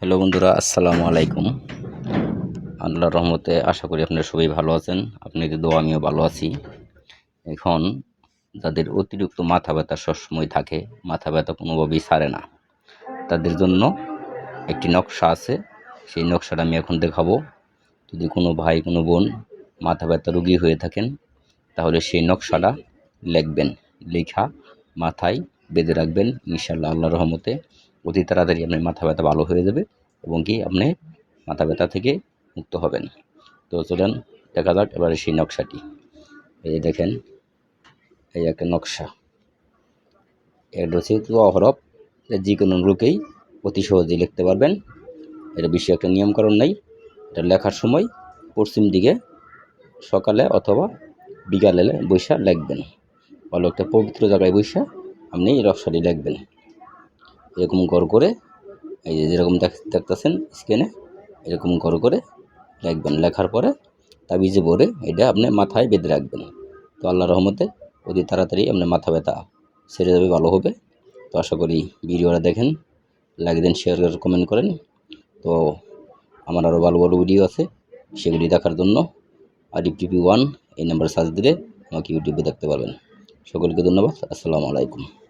Hello বন্ধুরা, আসসালামু আলাইকুম। আল্লাহর রহমতে আশা করি আপনারা সবাই ভালো আছেন। আপনাদের দোয়া আমিও ভালো আছি। এখন যাদের অতিরিক্ত মাথা ব্যথা সবসময় থাকে, মাথা ব্যথা কোনোভাবেই সারে না। তাদের জন্য একটি নকশা আছে। সেই নকশাটা আমি এখন দেখাবো। যদি কোনো ভাই, কোনো বোন মাথা ব্যথা রোগী হয়ে থাকেন, তাহলে সেই নকশাটা লিখবেন। লেখা মাথায় বেঁধে রাখবেন। ইনশাল্লাহ আল্লাহর রহমতে অতি তাড়াতাড়ি আপনার মাথা ব্যথা ভালো হয়ে যাবে এবং কি আপনি মাথা ব্যথা থেকে মুক্ত হবেন। তো চলেন, দেখা যাক এবারে সেই নকশাটি। এই দেখেন, এই একটা নকশা। এটা হচ্ছে হরফ যে কোনো লোকেই অতি সহজেই লিখতে পারবেন। এটা বেশি একটা নিয়মকানুন নেই। এটা লেখার সময় পশ্চিম দিকে সকালে অথবা বিকালে বৈশা লিখবেন। ভালো একটা পবিত্র জায়গায় বৈশা আপনি এই নকশাটি লিখবেন। এরকম গড় করে, এই যে যেরকম দেখ- দেখতেছেন স্ক্রিনে এরকম গড় করে লিখবেন লেখার পরে তাবিজে ভরে এটা আপনি মাথায় বেঁধে রাখবেন। তো আল্লাহ রহমতে অতি তাড়াতাড়ি আপনার মাথা ব্যথা সেরে যাবে, ভালো হবে। তো আশা করি ভিডিওটা দেখেন লাইক দেন শেয়ার কমেন্ট করেন। তো আমার আরও ভালো ভালো ভিডিও আছে সেগুলি দেখার জন্য আরিফ টিভি ওয়ান এই নাম্বার সার্চ দিলে আমাকে ইউটিউবে দেখতে পারবেন। সকলকে ধন্যবাদ, আসসালামু আলাইকুম।